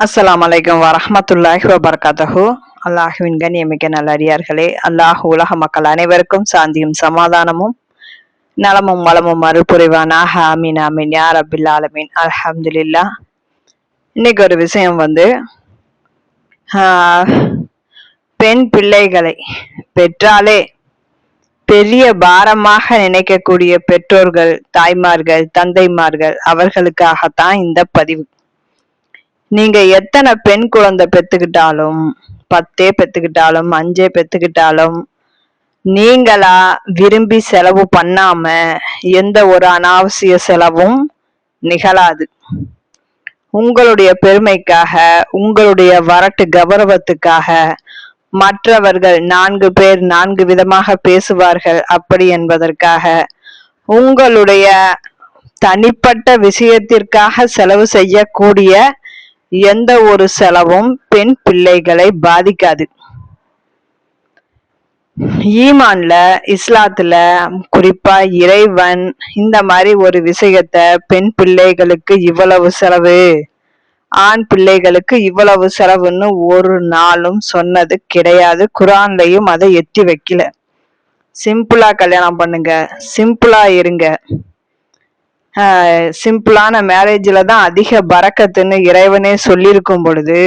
அஸ்லாம் வலைக்கம் வரமத்துல்லாஹி வபர்காத்தஹு அல்லாஹுவின் கண்ணியமிக்க நல்லறியார்களே அல்லாஹ் உலக மக்கள் அனைவருக்கும் சாந்தியும் சமாதானமும் நலமும் வளமும் மறுபுரிவானாக அமீன் ஆமீன் ஆமீன். யார் அபில் ஆலமீன். அல்ஹம்துலில்லா இன்னைக்கு ஒரு விஷயம் வந்து ஆஹ், பெண் பிள்ளைகளை பெற்றாலே பெரிய பாரமாக நினைக்கக்கூடிய பெற்றோர்கள் தாய்மார்கள் தந்தைமார்கள் அவர்களுக்காகத்தான் இந்த பதிவு. நீங்க எத்தனை பெண் குழந்தை பெத்துக்கிட்டாலும் பத்தே பெத்துக்கிட்டாலும் அஞ்சே பெத்துக்கிட்டாலும் நீங்களா விரும்பி செலவு பண்ணாம எந்த ஒரு அனாவசிய செலவும் நிகழாது. உங்களுடைய பெருமைக்காக உங்களுடைய வரட்டு கௌரவத்துக்காக மற்றவர்கள் நான்கு பேர் நான்கு விதமாக பேசுவார்கள் அப்படி என்பதற்காக உங்களுடைய தனிப்பட்ட விஷயத்திற்காக செலவு செய்யக்கூடிய எந்த ஒரு செலவும் பெண் பிள்ளைகளை பாதிக்காது. ஈமான்ல இஸ்லாத்துல குறிப்பா இறைவன் இந்த மாதிரி ஒரு விஷயத்த பெண் பிள்ளைகளுக்கு இவ்வளவு செலவு ஆண் பிள்ளைகளுக்கு இவ்வளவு செலவுன்னு ஒரு நாளும் சொன்னது கிடையாது. குரான்லையும் அதை எட்டி வைக்கல. சிம்பிளா கல்யாணம் பண்ணுங்க. சிம்பிளா இருங்க. சிம்பிளான மேரேஜில் தான் அதிக பறக்கத்துன்னு இறைவனே சொல்லியிருக்கும் பொழுது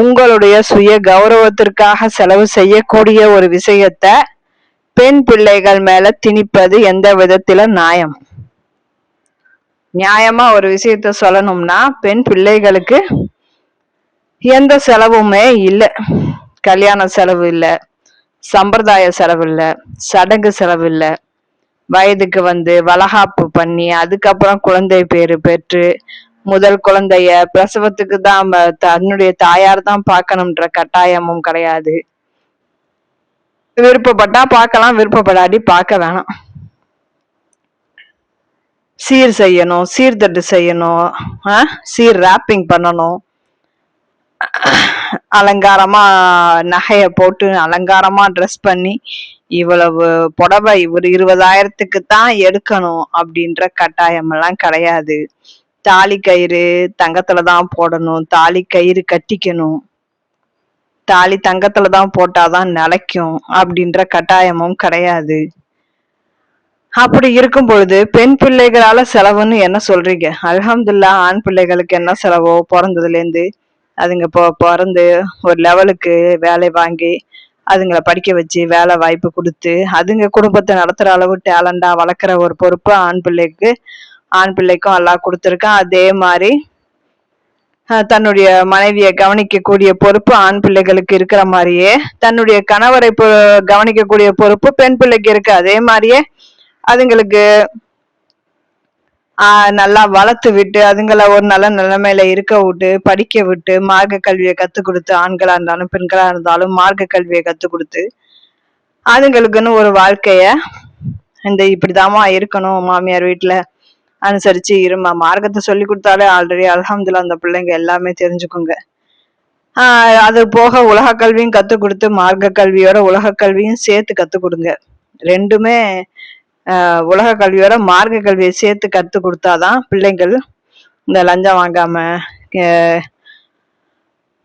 உங்களுடைய சுய கௌரவத்திற்காக செலவு செய்யக்கூடிய ஒரு விஷயத்த பெண் பிள்ளைகள் மேல திணிப்பது எந்த விதத்தில நியாயம்? நியாயமா ஒரு விஷயத்த சொல்லணும்னா பெண் பிள்ளைகளுக்கு எந்த செலவுமே இல்லை. கல்யாண செலவு இல்லை சம்பிரதாய செலவு இல்லை சடங்கு செலவு இல்லை. வயதுக்கு வந்து வளகாப்பு பண்ணி அதுக்கப்புறம் குழந்தை பேரு பெற்று முதல் குழந்தைய பிரசவத்துக்கு தான் தன்னுடைய தாயார் தான் பார்க்கணும்ன்ற கட்டாயமும் கிடையாது. விருப்பப்பட்டா பார்க்கலாம் விருப்பப்படாடி பார்க்க வேணாம். சீர் செய்யணும் சீர்தட்டு செய்யணும் சீர் ராப்பிங் பண்ணணும். அலங்காரமா நகைய போட்டு அலங்காரமா ட்ரெஸ் பண்ணி இவ்வளவு புடவை ஒரு இருபதாயிரத்துக்கு தான் எடுக்கணும் அப்படின்ற கட்டாயம் எல்லாம் கிடையாது. தாலி கயிறு தங்கத்துல தான் போடணும் தாலி கயிறு கட்டிக்கணும். தாலி தங்கத்துல தான் போட்டாதான் நிலைக்கும் அப்படின்ற கட்டாயமும் கிடையாது. அப்படி இருக்கும் பொழுது பெண் பிள்ளைகளால செலவுன்னு என்ன சொல்றீங்க? அலமதுல்லா ஆண் பிள்ளைகளுக்கு என்ன செலவோ பிறந்ததுல இருந்து அதுங்க இப்போ பிறந்து ஒரு லெவலுக்கு வேலை வாங்கி அதுங்களை படிக்க வச்சு வேலை வாய்ப்பு கொடுத்து அதுங்க குடும்பத்தை நடத்துற அளவு டேலண்டா வளர்க்குற ஒரு பொறுப்பு ஆண் பிள்ளைக்கு ஆண் பிள்ளைக்கும் எல்லாம் கொடுத்துருக்கான். அதே மாதிரி தன்னுடைய மனைவியை கவனிக்கக்கூடிய பொறுப்பு ஆண் பிள்ளைகளுக்கு இருக்கிற மாதிரியே தன்னுடைய கணவரை கவனிக்கக்கூடிய பொறுப்பு பெண் பிள்ளைக்கு இருக்கு. அதே மாதிரியே அதுங்களுக்கு ஆஹ் நல்லா வளர்த்து விட்டு அதுங்களை ஒரு நல்ல நிலைமையில இருக்க விட்டு படிக்க விட்டு மார்க்க கல்வியை கத்து கொடுத்து ஆண்களா இருந்தாலும் பெண்களா இருந்தாலும் மார்க்க கல்வியை கத்து கொடுத்து அதுங்களுக்குன்னு ஒரு வாழ்க்கைய இந்த இப்படிதாம்மா இருக்கணும் மாமியார் வீட்டுல அனுசரிச்சு இருமா மார்க்கத்தை சொல்லி கொடுத்தாலே ஆல்ரெடி அல்ஹம்துலில்லாஹ் அந்த பிள்ளைங்க எல்லாமே தெரிஞ்சுக்குங்க. ஆஹ் அது போக உலக கல்வியும் கத்து கொடுத்து மார்க்க கல்வியோட உலக கல்வியும் சேர்த்து கத்து கொடுங்க. ரெண்டுமே உலக கல்வியோட மார்க்க கல்வியை சேர்த்து கற்றுக் கொடுத்தாதான் பிள்ளைங்கள் இந்த லஞ்சம் வாங்காம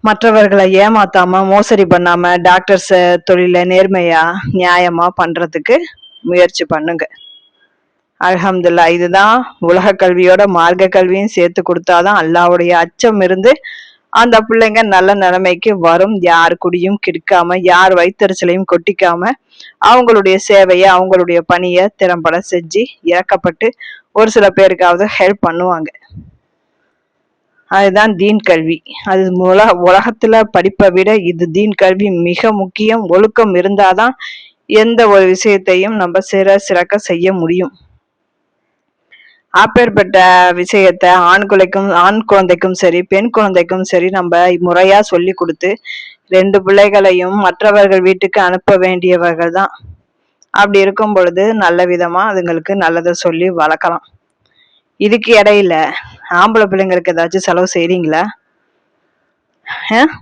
மற்றவர்களை ஏமாத்தாம மோசடி பண்ணாம டாக்டர்ஸ் தொழில நேர்மையா நியாயமா பண்றதுக்கு முயற்சி பண்ணுங்க. அலமதுல்லா இதுதான் உலக கல்வியோட மார்க்க கல்வியும் சேர்த்து கொடுத்தாதான் அல்லாவுடைய அச்சம் இருந்து அந்த பிள்ளைங்க நல்ல நிலைமைக்கு வரும். யார் குடியும் கிடக்காம யார் வயிற்றுச்சலையும் கொட்டிக்காம அவங்களுடைய சேவையை அவங்களுடைய பணியை திறம்பட செஞ்சு இறக்கப்பட்டு ஒரு சில பேருக்காவது ஹெல்ப் பண்ணுவாங்க. அதுதான் தீன் கல்வி. அது உல உலகத்துல படிப்பை விட இது தீன் கல்வி மிக முக்கியம். ஒழுக்கம் இருந்தாதான் எந்த ஒரு விஷயத்தையும் நம்ம சிற சிறக்க செய்ய முடியும். அப்பேற்பட்ட விஷயத்த ஆண் குலைக்கும் ஆண் குழந்தைக்கும் சரி பெண் குழந்தைக்கும் சரி நம்ம முறையா சொல்லி கொடுத்து ரெண்டு பிள்ளைகளையும் மற்றவர்கள் வீட்டுக்கு அனுப்ப வேண்டியவர்கள் தான். அப்படி இருக்கும் பொழுது நல்ல விதமா அதுங்களுக்கு நல்லதை சொல்லி வளர்க்கலாம். இதுக்கு இடையில ஆம்பளை பிள்ளைங்களுக்கு ஏதாச்சும் செலவு செய்றீங்களா? ஆஹ்?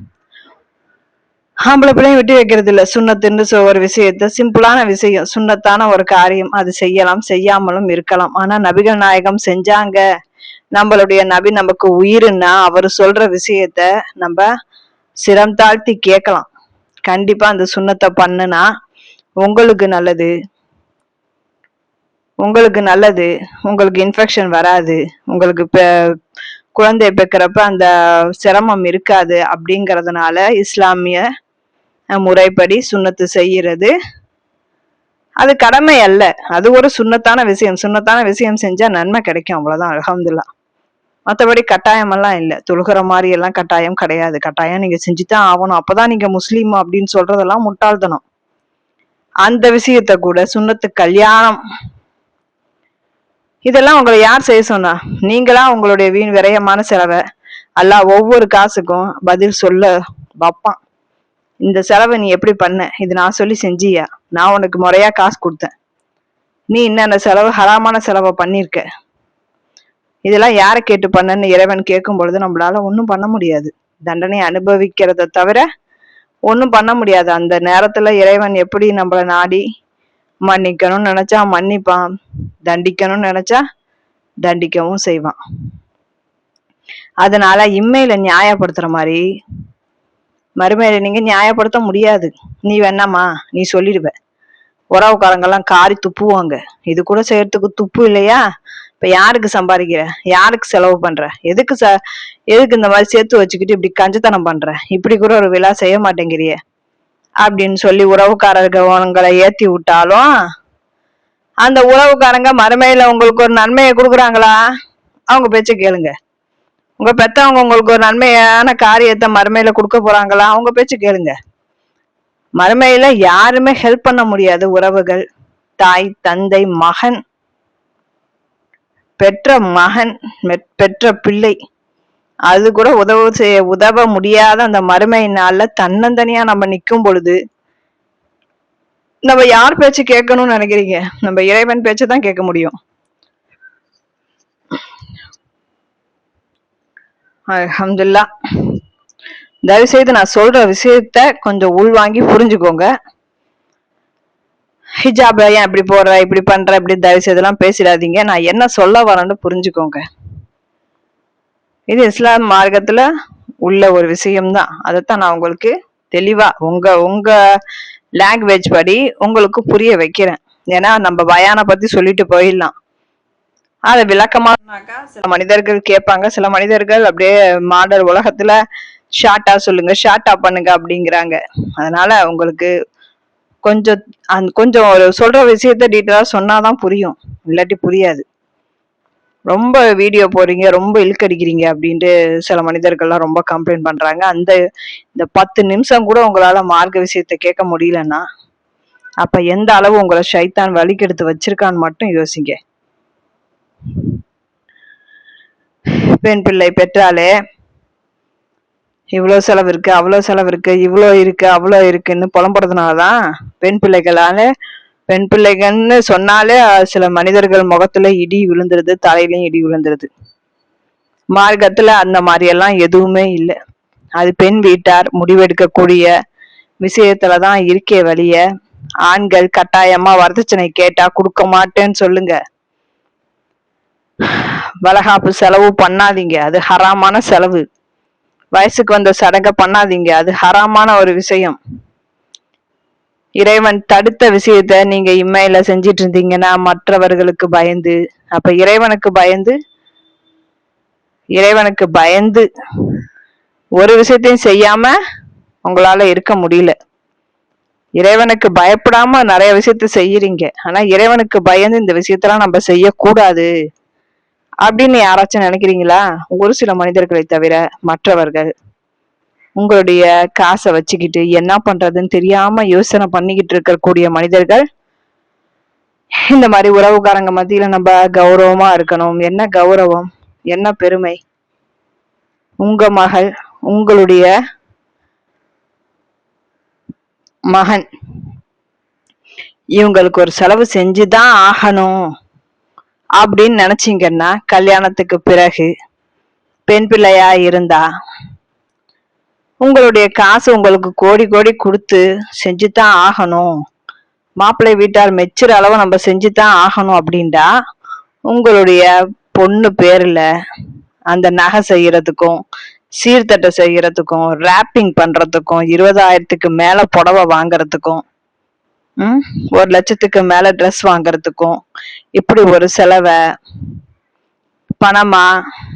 ஆம்பளை பிள்ளையும் விட்டு வைக்கிறது இல்லை. சுண்ணத்துன்னு ஒரு விஷயத்த சிம்பிளான விஷயம் சுண்ணத்தான ஒரு காரியம். அது செய்யலாம் செய்யாமலும் இருக்கலாம். ஆனா நபிகள் நாயகம் செஞ்சாங்க. நம்மளுடைய நபி நமக்கு உயிருன்னா அவர் சொல்ற விஷயத்த நம்ம சிரம் தாழ்த்தி கேட்கலாம். கண்டிப்பா அந்த சுண்ணத்தை பண்ணுனா உங்களுக்கு நல்லது. உங்களுக்கு நல்லது. உங்களுக்கு இன்ஃபெக்ஷன் வராது. உங்களுக்கு இப்போ குழந்தை பெக்கிறப்ப அந்த சிரமம் இருக்காது அப்படிங்கறதுனால இஸ்லாமிய முறைப்படி சுண்ணத்து செய்கிறது. அது கடமை அல்ல. அது ஒரு சுண்ணத்தான விஷயம். சுண்ணத்தான விஷயம் செஞ்சா நன்மை கிடைக்கும். அவ்வளவுதான். அலகம்துல்லா மற்றபடி கட்டாயமெல்லாம் இல்லை. துழுகிற தொழுகிற மாதிரி எல்லாம் கட்டாயம் கிடையாது. கட்டாயம் நீங்க செஞ்சுதான் ஆகணும். அப்பதான் நீங்க முஸ்லீம் அப்படின்னு சொல்றதெல்லாம் முட்டாள்தனம். அந்த விஷயத்த கூட சுண்ணத்து கல்யாணம். இதெல்லாம் உங்களை யார் செய்ய சொன்னா? நீங்களா உங்களுடைய வீண் விரயமான செலவை அல்லாஹ் ஒவ்வொரு காசுக்கும் பதில் சொல்ல வைப்பான். இந்த செலவை நீ எப்படி பண்ண? இது நான் சொல்லி செஞ்சியா? நான் உனக்கு முறையா காசு கொடுத்தேன். நீ என்னென்ன செலவு ஹராமான செலவை பண்ணியிருக்க இதெல்லாம் யாரை கேட்டு பண்ணன்னு இறைவன் கேட்கும் பொழுது நம்மளால ஒன்றும் பண்ண முடியாது. தண்டனை அனுபவிக்கிறத தவிர ஒன்றும் பண்ண முடியாது. அந்த நேரத்துல இறைவன் எப்படி நம்மளை நாடி மன்னிக்கணும்னு நினைச்சா மன்னிப்பான். தண்டிக்கணும்னு நினைச்சா தண்டிக்கவும் செய்வான். அதனால இம்மையில நியாயப்படுத்துற மாதிரி மறுமையில நீங்க நியாயப்படுத்த முடியாது. நீ வேணாமா நீ சொல்லிடுவ. உறவுக்காரங்கெல்லாம் காரி துப்புவாங்க. இது கூட செய்யறதுக்கு துப்பு இல்லையா? இப்ப யாருக்கு சம்பாதிக்கிற? யாருக்கு செலவு பண்ற? எதுக்கு ச எதுக்கு இந்த மாதிரி சேர்த்து வச்சுக்கிட்டு இப்படி கஞ்சத்தனம் பண்ற? இப்படி கூட ஒரு விழா செய்ய மாட்டேங்கிறிய. அப்படின்னு சொல்லி உறவுக்காரர்கள் உங்களை ஏத்தி விட்டாலும் அந்த உறவுக்காரங்க மறுமையில உங்களுக்கு ஒரு நன்மையை கொடுக்குறாங்களா? அவங்க பேச்ச கேளுங்க. உங்க பெத்தவங்க உங்களுக்கு ஒரு நன்மையான காரியத்தை மறுமையில கொடுக்க போறாங்களா? அவங்க பேச்சு கேளுங்க. மறுமையில யாருமே ஹெல்ப் பண்ண முடியாது உறவுகள். தாய் தந்தை மகன் பெற்ற மகன் பெற்ற பிள்ளை. அது கூட உதவு செய்ய உதவ முடியாத அந்த மறுமை நாள்ல தன்னந்தனியா நம்ம நிற்கும் பொழுது நம்ம யார் பேச்சு கேட்கணும்னு நினைக்கிறீங்க? நம்ம இறைவன் பேச்சு தான் கேட்க முடியும். அல்ஹம்துலில்லா. தயவு செய்து நான் சொல்ற விஷயத்த கொஞ்சம் உள்வாங்கி புரிஞ்சுக்கோங்க. ஹிஜாப்ல ஏன் இப்படி போடுற இப்படி பண்ற இப்படி தயவு செய்தெல்லாம் பேசிடாதீங்க. நான் என்ன சொல்ல வரேன்னு புரிஞ்சுக்கோங்க. இது இஸ்லாம் மார்க்கத்துல உள்ள ஒரு விஷயம்தான். அதைத்தான் நான் உங்களுக்கு தெளிவா உங்க உங்க லாங்குவேஜ் படி உங்களுக்கு புரிய வைக்கிறேன். ஏன்னா நம்ம பயானை பத்தி சொல்லிட்டு போயிடலாம். அதை விளக்கமா சில மனிதர்கள் கேட்பாங்க. சில மனிதர்கள் அப்படியே மாடல் உலகத்துல ஷார்ட்டா சொல்லுங்க ஷார்ட்டா பண்ணுங்க அப்படிங்கிறாங்க. அதனால உங்களுக்கு கொஞ்சம் அந் கொஞ்சம் ஒரு சொல்ற விஷயத்த டீட்டெயிலா சொன்னாதான் புரியும். இல்லாட்டி புரியாது. ரொம்ப வீடியோ போறீங்க ரொம்ப இழுக்கடிக்கிறீங்க அப்படின்ட்டு சில மனிதர்கள்லாம் ரொம்ப கம்ப்ளைண்ட் பண்றாங்க. அந்த இந்த பத்து நிமிஷம் கூட உங்களால மார்க்க விஷயத்த கேட்க முடியலன்னா அப்ப எந்த அளவு உங்களை ஷைத்தான் வழிக்கெடுத்து வச்சிருக்கான்னு மட்டும் யோசிங்க. பெண் பிள்ளை பெற்றாலே இவ்வளோ செலவு இருக்கு அவ்வளோ செலவு இருக்கு இவ்வளோ இருக்கு அவ்வளோ இருக்குன்னு புலம்புறதுனாலதான் பெண் பிள்ளைகளால பெண் பிள்ளைகள்னு சொன்னாலே சில மனிதர்கள் முகத்துல இடி விழுந்துருது தலையிலையும் இடி விழுந்துருது. மார்க்கத்துல அந்த மாதிரியெல்லாம் எதுவுமே இல்லை. அது பெண் வீட்டார் முடிவெடுக்கக்கூடிய விஷயத்துலதான் இருக்கே வழிய. ஆண்கள் கட்டாயமா வரதட்சணை கேட்டா கொடுக்க மாட்டேன்னு சொல்லுங்க. வளகாப்பு செலவு பண்ணாதீங்க. அது ஹராமான செலவு. வயசுக்கு வந்த சடங்கை பண்ணாதீங்க. அது ஹராமான ஒரு விஷயம். இறைவன் தடுத்த விஷயத்த நீங்க இம்மையில செஞ்சிட்டு இருந்தீங்கன்னா மற்றவர்களுக்கு பயந்து அப்ப இறைவனுக்கு பயந்து இறைவனுக்கு பயந்து ஒரு விஷயத்தையும் செய்யாம உங்களால இருக்க முடியல. இறைவனுக்கு பயப்படாம நிறைய விஷயத்த செய்யறீங்க. ஆனா இறைவனுக்கு பயந்து இந்த விஷயத்தெல்லாம் நம்ம செய்யக்கூடாது. அப்படின்னு யாராச்சும் நினைக்கிறீங்களா? ஒரு சில மனிதர்களை தவிர மற்றவர்கள். உங்களுடைய காசை வச்சுக்கிட்டு என்ன பண்றதுன்னு தெரியாம யோசனை பண்ணிக்கிட்டு இருக்கக்கூடிய மனிதர்கள். இந்த மாதிரி உறவுக்காரங்க மத்தியில நம்ம கௌரவமா இருக்கணும். என்ன கௌரவம்? என்ன பெருமை? உங்க மகள் உங்களுடைய மகன். இவங்களுக்கு ஒரு செலவு செஞ்சுதான் ஆகணும். அப்படின்னு நினைச்சிங்கன்னா கல்யாணத்துக்கு பிறகு பெண் பிள்ளையா இருந்தா உங்களுடைய காசு உங்களுக்கு கோடி கோடி கொடுத்து செஞ்சுதான் ஆகணும். மாப்பிள்ளை வீட்டார் மெச்சுற அளவு நம்ம செஞ்சுதான் ஆகணும் அப்படின்டா உங்களுடைய பொண்ணு பேர்ல அந்த நகை செய்யறதுக்கும் சீர்தட்டை செய்யறதுக்கும் ரேப்பிங் பண்றதுக்கும் இருபதாயிரத்துக்கு மேல புடவை வாங்குறதுக்கும் ஒரு லட்சத்துக்கு மேல ட்ரெஸ் வாங்குறதுக்கும் இப்படி ஒரு செலவை பணமா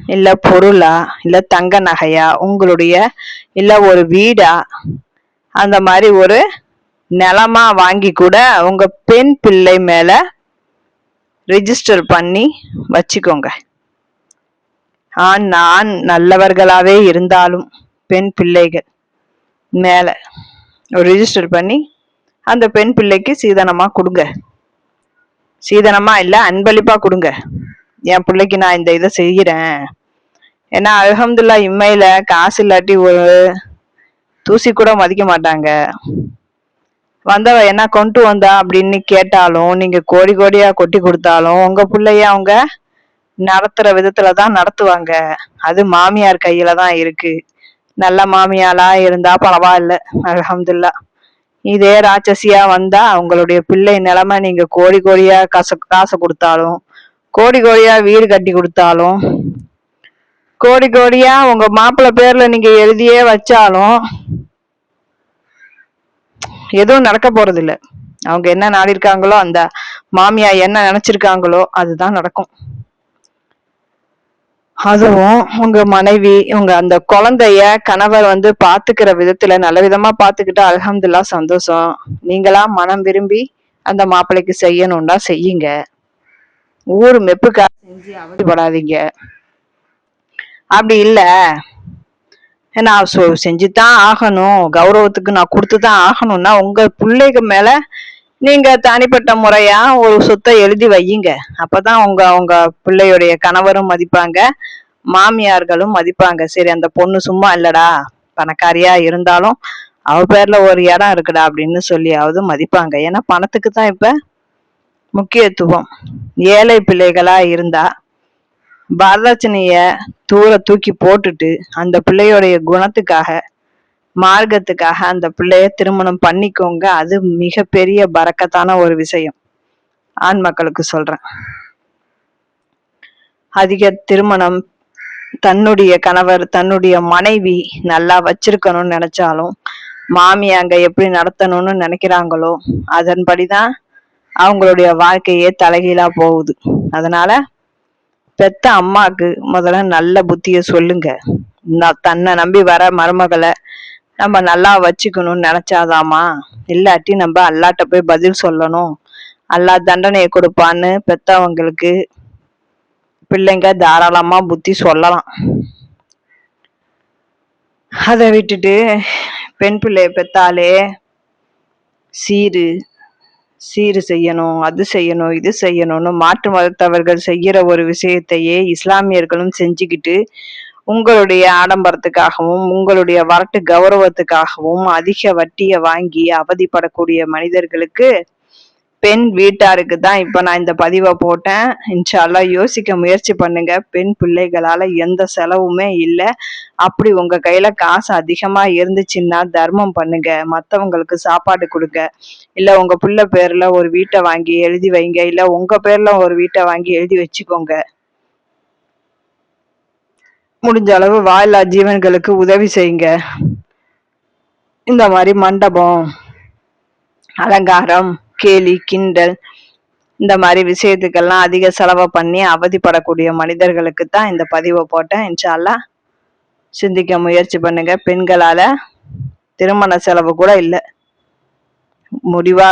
இல்ல பொருளா இல்ல தங்க நகையா உங்களுடைய இல்ல ஒரு வீடா அந்த மாதிரி ஒரு நிலமா வாங்கி கூட உங்க பெண் பிள்ளை மேல ரிஜிஸ்டர் பண்ணி வச்சுக்கோங்க. ஆண் நான் நல்லவர்களாவே இருந்தாலும் பெண் பிள்ளைகள் மேல ரிஜிஸ்டர் பண்ணி அந்த பெண் பிள்ளைக்கு சீதனமா கொடுங்க. சீதனமா இல்ல அன்பளிப்பா கொடுங்க. என் பிள்ளைக்கு நான் இந்த இதை செய்கிறேன். ஏன்னா அலகம்துல்லா இம்மையில காசு இல்லாட்டி ஒரு தூசி கூட மதிக்க மாட்டாங்க. வந்தவ என்ன கொண்டு வந்தா அப்படின்னு கேட்டாலும் நீங்க கோடி கோடியா கொட்டி கொடுத்தாலும் உங்க பிள்ளைய அவங்க நடத்துற விதத்துல தான் நடத்துவாங்க. அது மாமியார் கையில தான் இருக்கு. நல்ல மாமியாலா இருந்தா பரவாயில்ல அலகம்துல்லா இதே ராட்சசியா வந்தா அவங்களுடைய பிள்ளை நிலைமை நீங்க கோடி கோடியா காசு காசு கொடுத்தாலும் கோடி கோடியா வீடு கட்டி கொடுத்தாலும் கோடி கோடியா உங்க மாப்பிள்ளை பேர்ல நீங்க எழுதியே வச்சாலும் எதுவும் நடக்க போறது இல்ல அவங்க என்ன நாடி இருக்காங்களோ அந்த மாமியா என்ன நினைச்சிருக்காங்களோ அதுதான் நடக்கும். அதுவும் உங்க மனைவி உங்க அந்த குழந்தைய கணவர் வந்து பாத்துக்கிற விதத்துல நல்ல விதமா பாத்துக்கிட்டா அலமதுல்லா சந்தோஷம். நீங்களா மனம் விரும்பி அந்த மாப்பிள்ளைக்கு செய்யணும்டா செய்யுங்க. ஊர் மெப்புக்காக செஞ்சு அவதிப்படாதீங்க. அப்படி இல்ல. நான் சொ செஞ்சுதான் ஆகணும். கௌரவத்துக்கு நான் கொடுத்துதான் ஆகணும்னா உங்க பிள்ளைக்கு மேல நீங்க தனிப்பட்ட முறையா ஒரு சொத்தை எழுதி வையுங்க. அப்பதான் உங்க உங்க பிள்ளையுடைய கணவரும் மதிப்பாங்க மாமியார்களும் மதிப்பாங்க. சரி அந்த பொண்ணு சும்மா இல்லடா பணக்காரியா இருந்தாலும் அவ பேர்ல ஒரு இடம் இருக்குடா அப்படின்னு சொல்லியாவது மதிப்பாங்க. ஏன்னா பணத்துக்கு தான் இப்ப முக்கியத்துவம். ஏழை பிள்ளைகளா இருந்தா வரதட்சணைய தூர தூக்கி போட்டுட்டு அந்த பிள்ளையோடைய குணத்துக்காக மார்க்கத்துக்காக அந்த பிள்ளைய திருமணம் பண்ணிக்கோங்க. அது மிகப்பெரிய பறக்கத்தான ஒரு விஷயம். ஆண் மக்களுக்கு சொல்றேன். அதிக திருமணம் தன்னுடைய கணவர் தன்னுடைய மனைவி நல்லா வச்சிருக்கணும்னு நினைச்சாலும் மாமி அங்க எப்படி நடத்தணும்னு நினைக்கிறாங்களோ அதன்படிதான் அவங்களுடைய வாழ்க்கையே தலைகீழா போகுது. அதனால பெத்த அம்மாக்கு முதல்ல நல்ல புத்திய சொல்லுங்க. தன்னை நம்பி வர மருமகளை நம்ம நல்லா வச்சுக்கணும்னு நினைச்சாதாமா இல்லாட்டி நம்ம அல்லாட்ட போய் பதில் சொல்லணும். அல்லா தண்டனையை கொடுப்பான்னு பெத்தவங்களுக்கு பிள்ளைங்க தாராளமா புத்தி சொல்லலாம். அதை விட்டுட்டு பெண் பிள்ளைய பெத்தாலே சீரு சீரு செய்யணும் அது செய்யணும் இது செய்யணும்னு மாற்று மதத்தவர்கள் செய்யற ஒரு விஷயத்தையே இஸ்லாமியர்களும் செஞ்சுக்கிட்டு உங்களுடைய ஆடம்பரத்துக்காகவும் உங்களுடைய வரட்டு கௌரவத்துக்காகவும் அதிக வட்டியை வாங்கி அவதிப்படக்கூடிய மனிதர்களுக்கு பெண் வீட்டாருக்கு தான் இப்போ நான் இந்த பதிவை போட்டேன். இன்ஷால்லா யோசிக்க முயற்சி பண்ணுங்க. பெண் பிள்ளைகளால எந்த செலவுமே இல்லை. அப்படி உங்க கையில காசு அதிகமா இருந்துச்சுன்னா தர்மம் பண்ணுங்க. மத்தவங்களுக்கு சாப்பாடு கொடுங்க. இல்ல உங்க பிள்ளை பேர்ல ஒரு வீட்டை வாங்கி எழுதி வைங்க. இல்ல உங்க பேர்ல ஒரு வீட்டை வாங்கி எழுதி வச்சுக்கோங்க. முடிஞ்ச அளவு வாயில்லா ஜீவன்களுக்கு உதவி செய்யுங்க. இந்த மாதிரி மண்டபம் அலங்காரம் கேலி கிண்டல் இந்த மாதிரி விஷயத்துக்கெல்லாம் அதிக செலவை பண்ணி அவதிப்படக்கூடிய மனிதர்களுக்கு தான் இந்த பதிவை போட்டேன். இன்ஷால்லா சிந்திக்க முயற்சி பண்ணுங்க. பெண்களால திருமண செலவு கூட இல்லை. முடிவா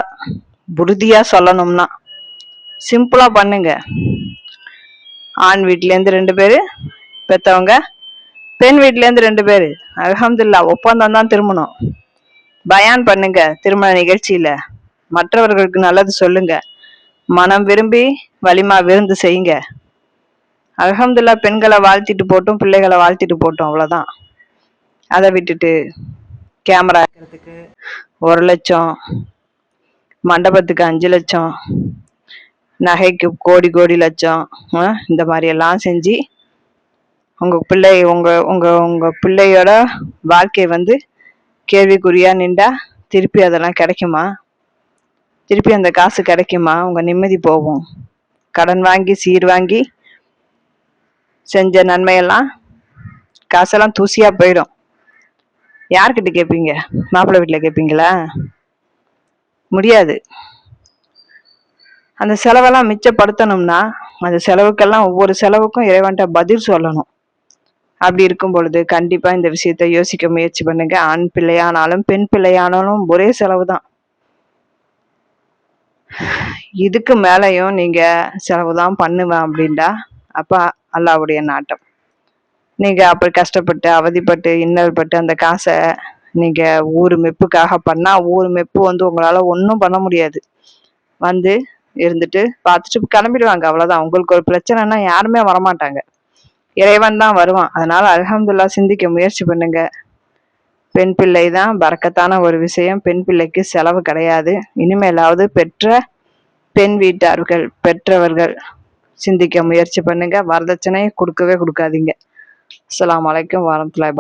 உறுதியா சொல்லணும்னா சிம்பிளா பண்ணுங்க. ஆண் வீட்ல இருந்து ரெண்டு பேரு பெற்றவங்க பெண் வீட்டிலேருந்து ரெண்டு பேர். அலமதுல்லா ஒப்பந்தம் தான் திருமணம் பயான் பண்ணுங்க திருமண நிகழ்ச்சியில. மற்றவர்களுக்கு நல்லது சொல்லுங்க. மனம் விரும்பி வலிமா விருந்து செய்யுங்க. அலமதுல்லா பெண்களை வாழ்த்திட்டு போட்டும் பிள்ளைகளை வாழ்த்திட்டு போட்டோம் அவ்வளோதான் அதை விட்டுட்டு கேமரா இருக்கிறதுக்கு ஒரு லட்சம் மண்டபத்துக்கு அஞ்சு லட்சம் நகைக்கு கோடி கோடி லட்சம் இந்த மாதிரி எல்லாம் செஞ்சு உங்க பிள்ளை உங்க உங்க உங்க பிள்ளையோட வாழ்க்கை வந்து கேள்விக்குறியா நின்றா திருப்பி அதெல்லாம் கிடைக்குமா? திருப்பி அந்த காசு கிடைக்குமா? உங்க நிம்மதி போகும். கடன் வாங்கி சீர் வாங்கி செஞ்ச நன்மையெல்லாம் காசெல்லாம் தூசியா போயிடும். யார்கிட்ட கேட்பீங்க மாப்பிள்ளை வீட்டில் கேட்பீங்களா முடியாது. அந்த செலவெல்லாம் மிச்சப்படுத்தணும்னா அந்த செலவுக்கெல்லாம் ஒவ்வொரு செலவுக்கும் இறைவன்ட்ட பதில் சொல்லணும். அப்படி இருக்கும் பொழுது கண்டிப்பா இந்த விஷயத்த யோசிக்க முயற்சி பண்ணுங்க. ஆண் பிள்ளையானாலும் பெண் பிள்ளையானாலும் ஒரே செலவு தான் இதுக்கு மேலையும் நீங்க செலவு தான் பண்ணுவேன் அப்படின்டா அப்ப அல்லாவுடைய நாட்டம். நீங்க அப்படி கஷ்டப்பட்டு அவதிப்பட்டு இன்னல் பட்டு அந்த காசை நீங்க ஊர் மெப்புக்காக பண்ணா ஊர் மெப்பு வந்து உங்களால ஒன்றும் பண்ண முடியாது. வந்து இருந்துட்டு பார்த்துட்டு கிளம்பிடுவாங்க. அவ்வளவுதான். உங்களுக்கு ஒரு பிரச்சனைனா யாருமே வரமாட்டாங்க. இறைவன் தான் வருவான். அதனால அல்ஹம்துல்லா சிந்திக்க முயற்சி பண்ணுங்க. பெண் பிள்ளை தான் பறக்கத்தான ஒரு விஷயம். பெண் பிள்ளைக்கு செலவு கிடையாது. இனிமேலாவது பெற்ற பெண் வீட்டார்கள் பெற்றவர்கள் சிந்திக்க முயற்சி பண்ணுங்க. வரதட்சணை கொடுக்கவே கொடுக்காதீங்க. அஸ்ஸலாமு அலைக்கும் வரமத்துல்லாஹி